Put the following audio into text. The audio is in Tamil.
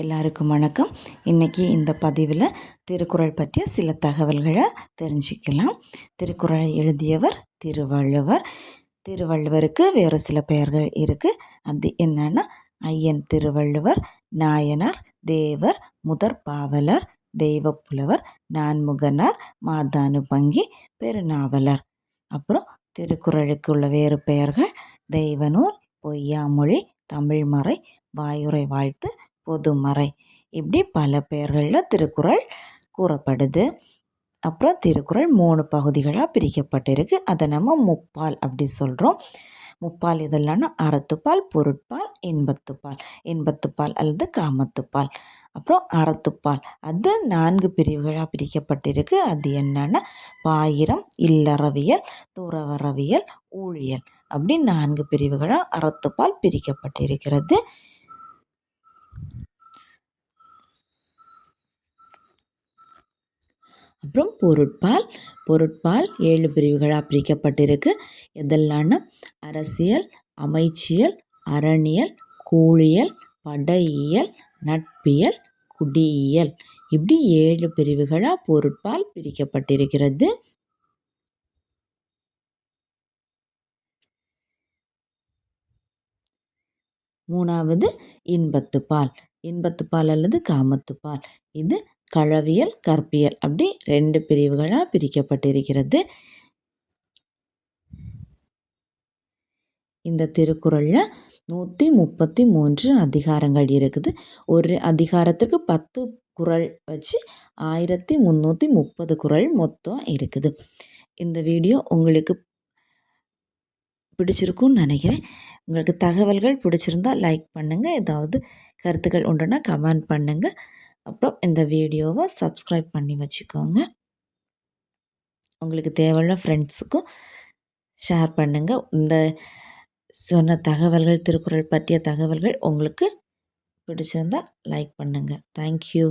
எல்லாருக்கும் வணக்கம். இன்றைக்கி இந்த பதிவில் திருக்குறள் பற்றிய சில தகவல்களை தெரிஞ்சுக்கலாம். திருக்குறளை எழுதியவர் திருவள்ளுவர். திருவள்ளுவருக்கு வேறு சில பெயர்கள் இருக்குது அது என்னென்னா ஐயன் திருவள்ளுவர் நாயனார் தேவர் முதற் பாவலர் தெய்வப்புலவர் நான்முகனார் மாதானு பங்கி பெருநாவலர். அப்புறம் திருக்குறளுக்கு உள்ள வேறு பெயர்கள் தெய்வனூர் பொய்யாமொழி தமிழ்மறை வாயுரை வாழ்த்து பொதுமறை இப்படி பல பெயர்களில் திருக்குறள் கூறப்படுது. அப்புறம் திருக்குறள் மூணு பகுதிகளாக பிரிக்கப்பட்டிருக்கு. அதை நம்ம முப்பால் அப்படி சொல்கிறோம் முப்பால் இதெல்லாம்னா அறத்துப்பால் பொருட்பால் இன்பத்துப்பால். இன்பத்துப்பால் அல்லது காமத்துப்பால். அப்புறம் அறத்துப்பால். அது நான்கு பிரிவுகளாக பிரிக்கப்பட்டிருக்கு. அது என்னென்னா பாயிரம் இல்லறவியல் துறவரவியல் ஊழியல். அப்படி நான்கு பிரிவுகளாக அறத்துப்பால் பிரிக்கப்பட்டிருக்கிறது. அப்புறம் பொருட்பால். பொருட்பால் ஏழு பிரிவுகளாக பிரிக்கப்பட்டிருக்கு. எதெல்லாம்னா அரசியல் அமைச்சியல் அரணியல் கூழியல் படையியல் நட்பியல் குடியியல். இப்படி ஏழு பிரிவுகளாக பொருட்பால் பிரிக்கப்பட்டிருக்கிறது. மூணாவது இன்பத்துப்பால். இன்பத்துப்பால் அல்லது காமத்துப்பால். இது களவியல் கற்பியல் அப்படி ரெண்டு பிரிவுகளாக பிரிக்கப்பட்டிருக்கிறது. இந்த திருக்குறளில் நூற்றி முப்பத்தி மூன்று அதிகாரங்கள் இருக்குது. ஒரு அதிகாரத்துக்கு பத்து குறள் வச்சு ஆயிரத்தி முந்நூற்றி முப்பது குறள் மொத்தம் இருக்குது. இந்த வீடியோ உங்களுக்கு பிடிச்சிருக்குன்னு நினைக்கிறேன். உங்களுக்கு தகவல்கள் பிடிச்சிருந்தா லைக் பண்ணுங்கள் ஏதாவது கருத்துக்கள் உண்டுன்னா கமெண்ட் பண்ணுங்கள் அப்புறம் இந்த வீடியோவை சப்ஸ்கிரைப் பண்ணி வச்சுக்கோங்க. உங்களுக்கு தேவையான ஃப்ரெண்ட்ஸுக்கும் ஷேர் பண்ணுங்கள் இந்த சொன்ன தகவல்கள் திருக்குறள் பற்றிய தகவல்கள் உங்களுக்கு பிடிச்சிருந்தால் லைக் பண்ணுங்கள் தேங்க்யூ